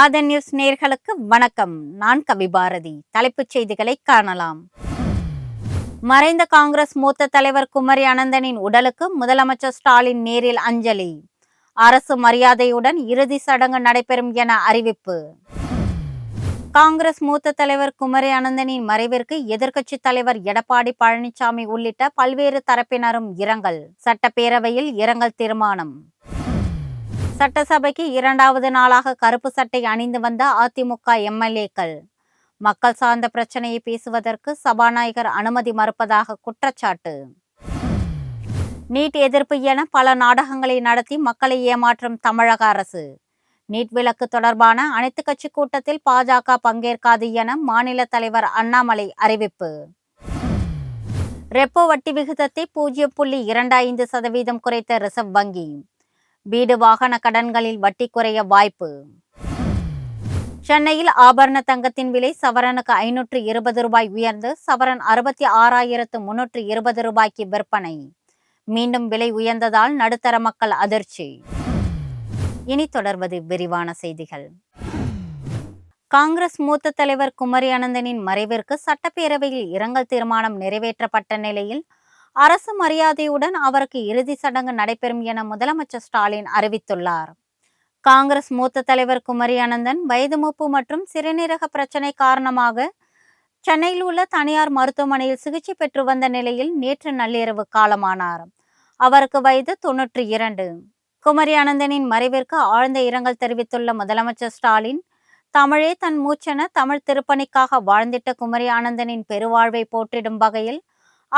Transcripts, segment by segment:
ஆத நியூஸ் நேர்களுக்கு வணக்கம். நான் கவி பாரதி. தலைப்புச் செய்திகளை காணலாம். மறைந்த காங்கிரஸ் மூத்த தலைவர் குமரி அனந்தனின் உடலுக்கு முதலமைச்சர் ஸ்டாலின் நேரில் அஞ்சலி. அரசு மரியாதையுடன் இறுதி சடங்கு நடைபெறும் என அறிவிப்பு. காங்கிரஸ் மூத்த தலைவர் குமரி அனந்தனின் மறைவிற்கு எதிர்க்கட்சி தலைவர் எடப்பாடி பழனிசாமி உள்ளிட்ட பல்வேறு தரப்பினரும் இரங்கல். சட்டப்பேரவையில் இரங்கல் தீர்மானம். சட்டசபைக்கு இரண்டாவது நாளாக கருப்பு சட்டை அணிந்து வந்த அதிமுக எம்எல்ஏக்கள். மக்கள் சார்ந்த பிரச்சனையை பேசுவதற்கு சபாநாயகர் அனுமதி மறுப்பதாக குற்றச்சாட்டு. நீட் எதிர்ப்பு என பல நாடகங்களை நடத்தி மக்களை ஏமாற்றும் தமிழக அரசு. நீட் விலக்கு தொடர்பான அனைத்து கட்சி கூட்டத்தில் பாஜக பங்கேற்காது என மாநில தலைவர் அண்ணாமலை அறிவிப்பு. ரெப்போ வட்டி விகிதத்தை பூஜ்ஜியம் புள்ளி இரண்டு ஐந்து சதவீதம் குறைத்த ரிசர்வ் வங்கி. வீடு வாகன கடன்களில் வட்டி குறைய வாய்ப்பு. சென்னையில் ஆபரண தங்கத்தின் விலை சவரனுக்கு ஐநூற்று இருபது ரூபாய் உயர்ந்து சவரன் அறுபத்தி ஆறாயிரத்து முன்னூற்று இருபது ரூபாய்க்கு விற்பனை. மீண்டும் விலை உயர்ந்ததால் நடுத்தர மக்கள் அதிர்ச்சி. இனி தொடர்வது விரிவான செய்திகள். காங்கிரஸ் மூத்த தலைவர் குமரி அனந்தனின் மறைவிற்கு சட்டப்பேரவையில் இரங்கல் தீர்மானம் நிறைவேற்றப்பட்ட நிலையில் அரசு மரியாதையுடன் அவருக்கு இறுதி சடங்கு நடைபெறும் என முதலமைச்சர் ஸ்டாலின் அறிவித்துள்ளார். காங்கிரஸ் மூத்த தலைவர் குமரி அனந்தன் வயது மூப்பு மற்றும் சிறுநீரக பிரச்சனை காரணமாக சென்னையில் உள்ள தனியார் மருத்துவமனையில் சிகிச்சை பெற்று வந்த நிலையில் நேற்று நள்ளிரவு காலமானார். அவருக்கு வயது தொன்னூற்றி இரண்டு. குமரி அனந்தனின் மறைவிற்கு ஆழ்ந்த இரங்கல் தெரிவித்துள்ள முதலமைச்சர் ஸ்டாலின் தமிழே தன் மூச்சென தமிழ் திருப்பணிக்காக வாழ்ந்திட்ட குமரி ஆனந்தனின் பெருவாழ்வை போற்றிடும் வகையில்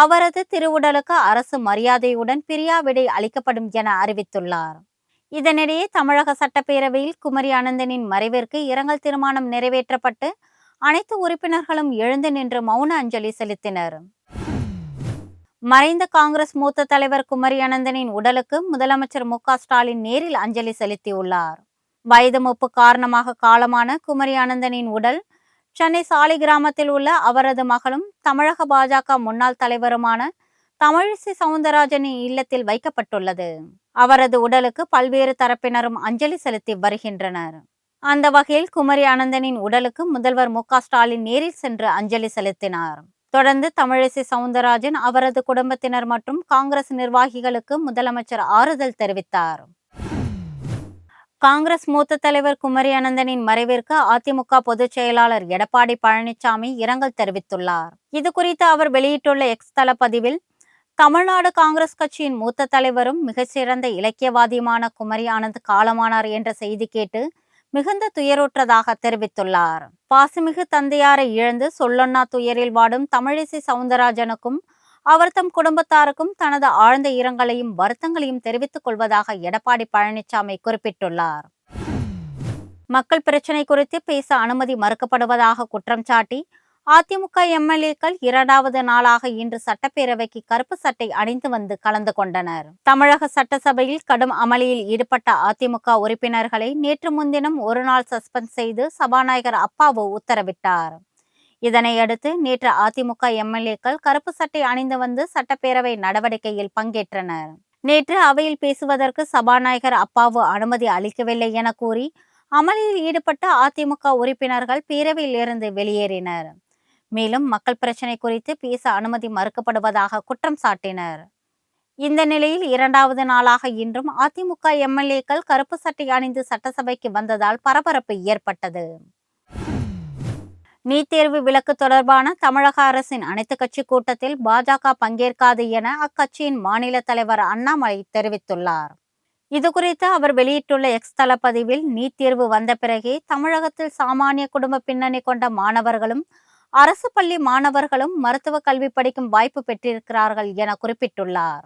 அவரது திருவுடலுக்கு அரசு மரியாதையுடன் பிரியாவிடை அளிக்கப்படும் என அறிவித்துள்ளார். இதனிடையே தமிழக சட்டப்பேரவையில் குமரி அனந்தனின் மறைவிற்கு இரங்கல் தீர்மானம் நிறைவேற்றப்பட்டு அனைத்து உறுப்பினர்களும் எழுந்து நின்று மௌன அஞ்சலி செலுத்தினர். மறைந்த காங்கிரஸ் மூத்த தலைவர் குமரி அனந்தனின் உடலுக்கு முதலமைச்சர் மு ஸ்டாலின் நேரில் அஞ்சலி செலுத்தியுள்ளார். வயது மொப்பு காரணமாக காலமான குமரி அனந்தனின் உடல் சென்னை சாலை கிராமத்தில் உள்ள அவரது மகளும் தமிழக பாஜக முன்னாள் தலைவருமான தமிழிசை சவுந்தரராஜனின் இல்லத்தில் வைக்கப்பட்டுள்ளது. அவரது உடலுக்கு பல்வேறு தரப்பினரும் அஞ்சலி செலுத்தி வருகின்றனர். அந்த வகையில் குமரி அனந்தனின் உடலுக்கு முதல்வர் மு ஸ்டாலின் நேரில் சென்று அஞ்சலி செலுத்தினார். தொடர்ந்து தமிழிசை சவுந்தரராஜன் அவரது குடும்பத்தினர் மற்றும் காங்கிரஸ் நிர்வாகிகளுக்கு முதலமைச்சர் ஆறுதல் தெரிவித்தார். காங்கிரஸ் மூத்த தலைவர் குமரி அனந்தனின் மறைவிற்கு அதிமுக பொதுச் செயலாளர் எடப்பாடி பழனிசாமி இரங்கல் தெரிவித்துள்ளார். இது குறித்து அவர் வெளியிட்டுள்ள எக்ஸ் தள பதிவில் தமிழ்நாடு காங்கிரஸ் கட்சியின் மூத்த தலைவரும் மிகச்சிறந்த இலக்கியவாதியுமான குமரி ஆனந்த் காலமானார் என்ற செய்தி கேட்டு மிகுந்த துயருற்றதாக தெரிவித்துள்ளார். பாசுமிகு தந்தையாரை இழந்து சொல்லொன்னா துயரில் வாடும் தமிழிசை சவுந்தரராஜனுக்கும் அவர் தம் குடும்பத்தாருக்கும் தனது ஆழ்ந்த இரங்கலையும் வருத்தங்களையும் தெரிவித்துக் கொள்வதாக எடப்பாடி பழனிசாமி குறிப்பிட்டுள்ளார். மக்கள் பிரச்சினை குறித்து பேச அனுமதி மறுக்கப்படுவதாக குற்றம் சாட்டி அதிமுக எம்எல்ஏக்கள் இரண்டாவது நாளாக இன்று சட்டப்பேரவைக்கு கருப்பு சட்டை அணிந்து வந்து கலந்து கொண்டனர். தமிழக சட்டசபையில் கடும் அமளியில் ஈடுபட்ட அதிமுக உறுப்பினர்களை நேற்று முன்தினம் ஒரு நாள் சஸ்பெண்ட் செய்து சபாநாயகர் அப்பாவு உத்தரவிட்டார். இதனையடுத்து நேற்று அதிமுக எம்எல்ஏக்கள் கருப்பு சட்டை அணிந்து வந்து சட்டப்பேரவை நடவடிக்கையில் பங்கேற்றனர். நேற்று அவையில் பேசுவதற்கு சபாநாயகர் அப்பாவு அனுமதி அளிக்கவில்லை என கூறி அமளியில் ஈடுபட்ட அதிமுக உறுப்பினர்கள் பேரவையில் இருந்து வெளியேறினர். மேலும் மக்கள் பிரச்சினை குறித்து பேச அனுமதி மறுக்கப்படுவதாக குற்றம் சாட்டினர். இந்த நிலையில் இரண்டாவது நாளாக இன்றும் அதிமுக எம்எல்ஏக்கள் கருப்பு சட்டை அணிந்து சட்டசபைக்கு வந்ததால் பரபரப்பு ஏற்பட்டது. நீட் தேர்வு விலக்கு தொடர்பான தமிழக அரசின் அனைத்து கட்சி கூட்டத்தில் பாஜக பங்கேற்காது என அக்கட்சியின் மாநில தலைவர் அண்ணாமலை தெரிவித்துள்ளார். இதுகுறித்து அவர் வெளியிட்டுள்ள எக்ஸ் தளப்பதிவில் நீட் தேர்வு வந்த பிறகே தமிழகத்தில் சாமானிய குடும்ப பின்னணி கொண்ட மாணவர்களும் அரசு பள்ளி மாணவர்களும் மருத்துவ கல்வி படிக்கும் வாய்ப்பு பெற்றிருக்கிறார்கள் என குறிப்பிட்டுள்ளார்.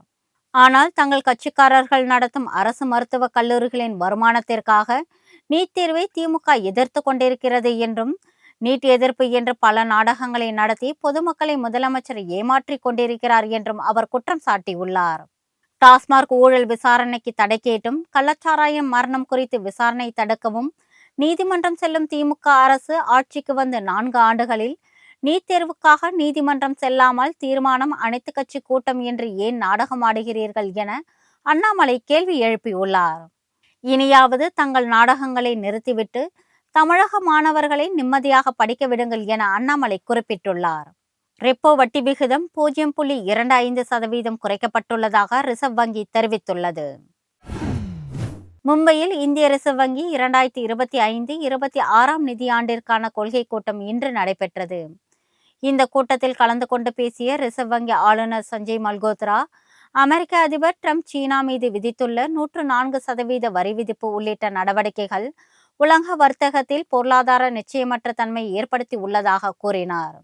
ஆனால் தங்கள் கட்சிக்காரர்கள் நடத்தும் அரசு மருத்துவக் கல்லூரிகளின் வருமானத்திற்காக நீட் தேர்வை திமுக எதிர்த்து கொண்டிருக்கிறது என்றும் நீட் எதிர்ப்பு என்று பல நாடகங்களை நடத்தி பொதுமக்களை முதலமைச்சர் ஏமாற்றிக் கொண்டிருக்கிறார் என்றும் அவர் குற்றம் சாட்டியுள்ளார். டாஸ்மார்க் ஊழல் விசாரணைக்கு தடை கேட்டும் கள்ளச்சாராயம் மரணம் குறித்து விசாரணை தடுக்கவும் நீதிமன்றம் செல்லும் திமுக அரசு ஆட்சிக்கு வந்த நான்கு ஆண்டுகளில் நீட் தேர்வுக்காக நீதிமன்றம் செல்லாமல் தீர்மானம் அனைத்து கட்சி கூட்டம் என்று ஏன் நாடகம் ஆடுகிறீர்கள் என அண்ணாமலை கேள்வி எழுப்பியுள்ளார். இனியாவது தங்கள் நாடகங்களை நிறுத்திவிட்டு தமிழக மாணவர்களை நிம்மதியாக படிக்க விடுங்கள் என அண்ணாமலை குறிப்பிட்டுள்ளார். ரெப்போ வட்டி விகிதம் பூஜ்ஜியம் புள்ளி இரண்டு ஐந்து சதவீதம் குறைக்கப்பட்டுள்ளதாக ரிசர்வ் வங்கி தெரிவித்துள்ளது. மும்பையில் இந்திய ரிசர்வ் வங்கி இரண்டாயிரத்தி இருபத்தி ஐந்து இருபத்தி ஆறாம் நிதியாண்டிற்கான கொள்கை கூட்டம் இன்று நடைபெற்றது. இந்த கூட்டத்தில் கலந்து கொண்டு பேசிய ரிசர்வ் வங்கி ஆளுநர் சஞ்சய் மல்கோத்ரா அமெரிக்க அதிபர் ட்ரம்ப் சீனா மீது விதித்துள்ள நூற்று நான்கு சதவீத வரி விதிப்பு உள்ளிட்ட நடவடிக்கைகள் உலக வர்த்தகத்தில் பொருளாதார நிச்சயமற்ற தன்மை ஏற்படுத்தி உள்ளதாக கூறினார்.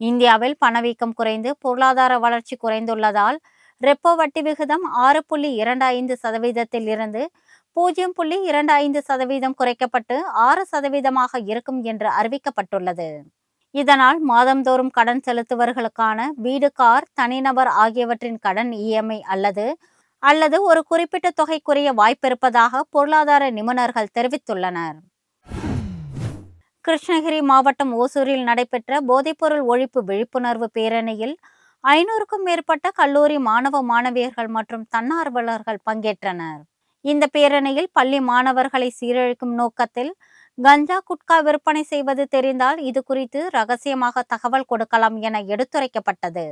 இந்தியாவில் பணவீக்கம் குறைந்து பொருளாதார வளர்ச்சி குறைந்துள்ளதால் ரெப்போ வட்டி விகிதம் ஆறு புள்ளி இரண்டு ஐந்து சதவீதத்தில் இருந்து பூஜ்ஜியம் புள்ளி இரண்டு ஐந்து சதவீதம் குறைக்கப்பட்டு ஆறு சதவீதமாக இருக்கும் என்று அறிவிக்கப்பட்டுள்ளது. இதனால் மாதந்தோறும் கடன் செலுத்துவர்களுக்கான வீடு கார் தனிநபர் ஆகியவற்றின் கடன் இஎம்ஐ அல்லது அல்லது ஒரு குறிப்பிட்ட தொகை குறைய வாய்ப்பிருப்பதாக பொருளாதார நிபுணர்கள் தெரிவித்துள்ளனர். கிருஷ்ணகிரி மாவட்டம் ஓசூரில் நடைபெற்ற போதைப்பொருள் ஒழிப்பு விழிப்புணர்வு பேரணியில் ஐநூறுக்கும் மேற்பட்ட கல்லூரி மாணவ மாணவியர்கள் மற்றும் தன்னார்வலர்கள் பங்கேற்றனர். இந்த பேரணியில் பள்ளி மாணவர்களை சீரழிக்கும் நோக்கத்தில் கஞ்சா குட்கா விற்பனை செய்வது தெரிந்தால் இது குறித்து ரகசியமாக தகவல் கொடுக்கலாம் என எடுத்துரைக்கப்பட்டது.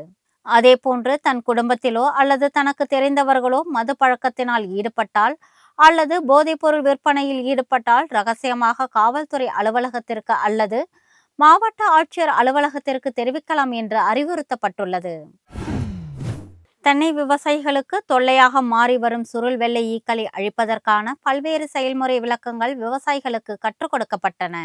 அதே போன்று தன் குடும்பத்திலோ அல்லது தனக்கு தெரிந்தவர்களோ மது பழக்கத்தினால் ஈடுபட்டால் அல்லது போதைப்பொருள் விற்பனையில் ஈடுபட்டால் ரகசியமாக காவல்துறை அலுவலகத்திற்கு அல்லது மாவட்ட ஆட்சியர் அலுவலகத்திற்கு தெரிவிக்கலாம் என்று அறிவுறுத்தப்பட்டுள்ளது. தென்னை விவசாயிகளுக்கு தொல்லையாக மாறி வரும் சுருள் வெள்ளை ஈக்களை அழிப்பதற்கான பல்வேறு செயல்முறை விளக்கங்கள் விவசாயிகளுக்கு கற்றுக் கொடுக்கப்பட்டன.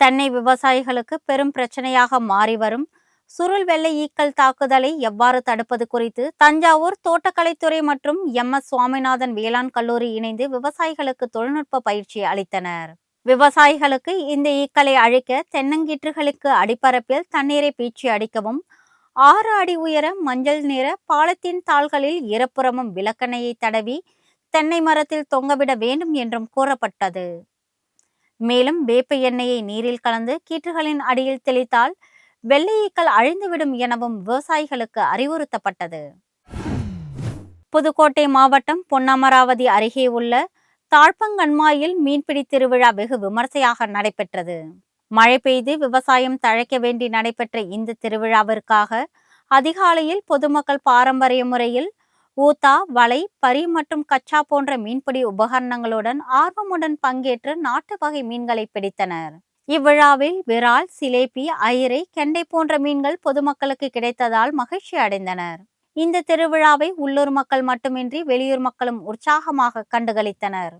தென்னை விவசாயிகளுக்கு பெரும் பிரச்சனையாக மாறி வரும் சுருள் வெள்ளை ஈக்கள் தாக்குதலை எவ்வாறு தடுப்பது குறித்து தஞ்சாவூர் தோட்டக்கலைத்துறை மற்றும் எம் எஸ் சுவாமிநாதன் வேளாண் கல்லூரி இணைந்து விவசாயிகளுக்கு தொழில்நுட்ப பயிற்சி அளித்தனர். விவசாயிகளுக்கு இந்த ஈக்களை அழிக்க தென்னங்கீற்றுகளுக்கு அடிப்பரப்பில் தண்ணீரை பீச்சி அடிக்கவும் ஆறு அடி உயர மஞ்சள் நிற பாலத்தின் தாள்களில் இருபுறமும் விளக்கெண்ணையை தடவி தென்னை மரத்தில் தொங்கவிட வேண்டும் என்றும் கூறப்பட்டது. மேலும் வேப்ப எண்ணெயை நீரில் கலந்து கீற்றுகளின் அடியில் தெளித்தால் வெள்ளையீக்கள் அழிந்துவிடும் எனவும் விவசாயிகளுக்கு அறிவுறுத்தப்பட்டது. புதுக்கோட்டை மாவட்டம் பொன்னமராவதி அருகே உள்ள தாழ்பங்கண்மாயில் மீன்பிடி திருவிழா வெகு விமர்சையாக நடைபெற்றது. மழை பெய்து விவசாயம் தழைக்க வேண்டி நடைபெற்ற இந்த திருவிழாவிற்காக அதிகாலையில் பொதுமக்கள் பாரம்பரிய முறையில் ஊத்தா வலை பரி மற்றும் கச்சா போன்ற மீன்பிடி உபகரணங்களுடன் ஆர்வமுடன் பங்கேற்று நாட்டு வகை மீன்களை பிடித்தனர். இவ்விழாவில் விரால் சிலேபி அயிரை கெண்டை போன்ற மீன்கள் பொதுமக்களுக்கு கிடைத்ததால் மகிழ்ச்சி அடைந்தனர். இந்த திருவிழாவை உள்ளூர் மக்கள் மட்டுமின்றி வெளியூர் மக்களும் உற்சாகமாக கண்டுகளித்தனர்.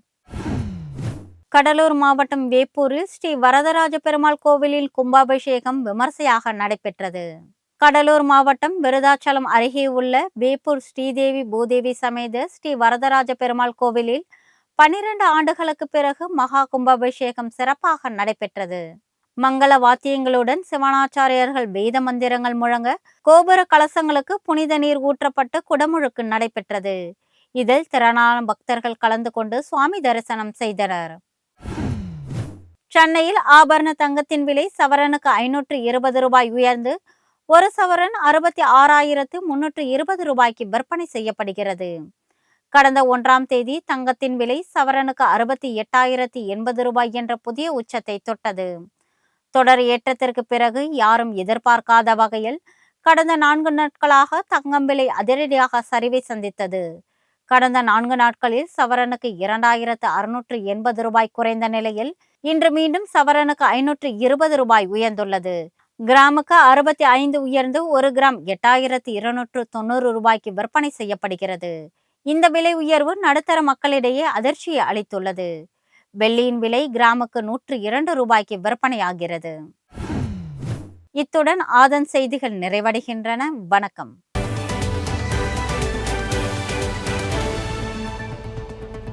கடலூர் மாவட்டம் வேப்பூரில் ஸ்ரீ வரதராஜ பெருமாள் கோவிலில் கும்பாபிஷேகம் விமர்சையாக நடைபெற்றது. கடலூர் மாவட்டம் விருதாச்சலம் அருகே உள்ள வேப்பூர் ஸ்ரீதேவி பூதேவி சமேத ஸ்ரீ வரதராஜ பெருமாள் கோவிலில் பனிரெண்டு ஆண்டுகளுக்கு பிறகு மகா கும்பாபிஷேகம் சிறப்பாக நடைபெற்றது. மங்கள வாத்தியங்களுடன் சிவனாச்சாரியர்கள் வேத மந்திரங்கள் முழங்க கோபுர கலசங்களுக்கு புனித நீர் ஊற்றப்பட்டு குடமுழுக்கு நடைபெற்றது. இதில் திரளான பக்தர்கள் கலந்து கொண்டு சுவாமி தரிசனம் செய்தனர். சென்னையில் ஆபரண தங்கத்தின் விலை சவரனுக்கு ஐநூற்று இருபது ரூபாய் உயர்ந்து ஒரு சவரன் அறுபத்தி ஆறாயிரத்து முன்னூற்று இருபது ரூபாய்க்கு விற்பனை செய்யப்படுகிறது. கடந்த ஒன்றாம் தேதி தங்கத்தின் விலை சவரனுக்கு அறுபத்தி எட்டாயிரத்தி எண்பது ரூபாய் என்ற புதிய உச்சத்தை தொட்டது. தொடர் ஏற்றத்திற்கு பிறகு யாரும் எதிர்பார்க்காத வகையில் கடந்த நான்கு நாட்களாக தங்கம் விலை அதிரடியாக சரிவை சந்தித்தது. கடந்த நான்கு நாட்களில் சவரனுக்கு இரண்டாயிரத்து அறுநூற்று எண்பது ரூபாய் குறைந்த நிலையில் இன்று மீண்டும் சவரனுக்கு ஐநூற்று இருபது ரூபாய் உயர்ந்துள்ளது. கிராமுக்கு அறுபத்தி ஐந்து உயர்ந்து ஒரு கிராம் எட்டாயிரத்து இருநூற்று தொண்ணூறு ரூபாய்க்கு விற்பனை செய்யப்படுகிறது. இந்த விலை உயர்வு நடுத்தர மக்களிடையே அதிர்ச்சியை அளித்துள்ளது. வெள்ளியின் விலை கிராமுக்கு நூற்று இரண்டு ரூபாய்க்கு விற்பனையாகிறது. இத்துடன் ஆதன் செய்திகள் நிறைவடைகின்றன. வணக்கம்.